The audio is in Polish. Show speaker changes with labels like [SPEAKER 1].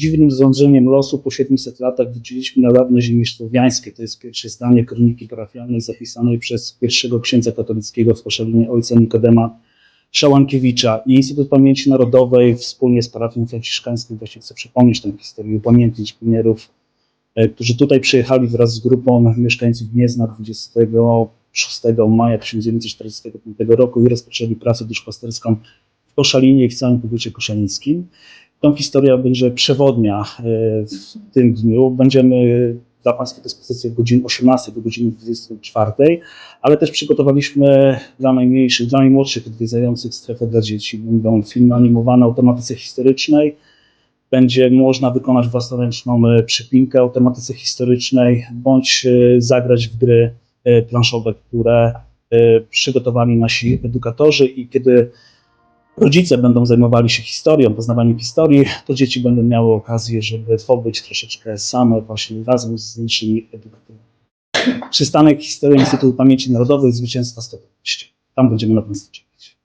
[SPEAKER 1] dziwnym zrządzeniem losu po 700 latach wróciliśmy na dawne ziemie słowiańskie. To jest pierwsze zdanie kroniki parafialnej zapisanej przez pierwszego księdza katolickiego w Koszalinie ojca Nikodema Szałankiewicza. I Instytut Pamięci Narodowej wspólnie z parafią franciszkańską właśnie chce przypomnieć tę historię, upamiętnić pionierów, e, którzy tutaj przyjechali wraz z grupą mieszkańców Gniezna 26 maja 1945 roku i rozpoczęli pracę duszpasterską w Koszalinie i w całym powiecie koszalińskim. Tą historia będzie przewodnia e, w tym dniu. Będziemy dla Państwa dyspozycji od godziny 18 do godziny 24, ale też przygotowaliśmy dla najmniejszych, dla najmłodszych odwiedzających strefę dla dzieci. Będą filmy animowane o tematyce historycznej. Będzie można wykonać własnoręczną e, przypinkę o tematyce historycznej, bądź e, zagrać w gry planszowe, które przygotowali nasi edukatorzy i kiedy rodzice będą zajmowali się historią, poznawaniem historii, to dzieci będą miały okazję, żeby pobyć troszeczkę same właśnie razem z innymi edukatorami. Przystanek Historii Instytutu Pamięci Narodowej Zwycięstwa 115. Tam będziemy na czekać.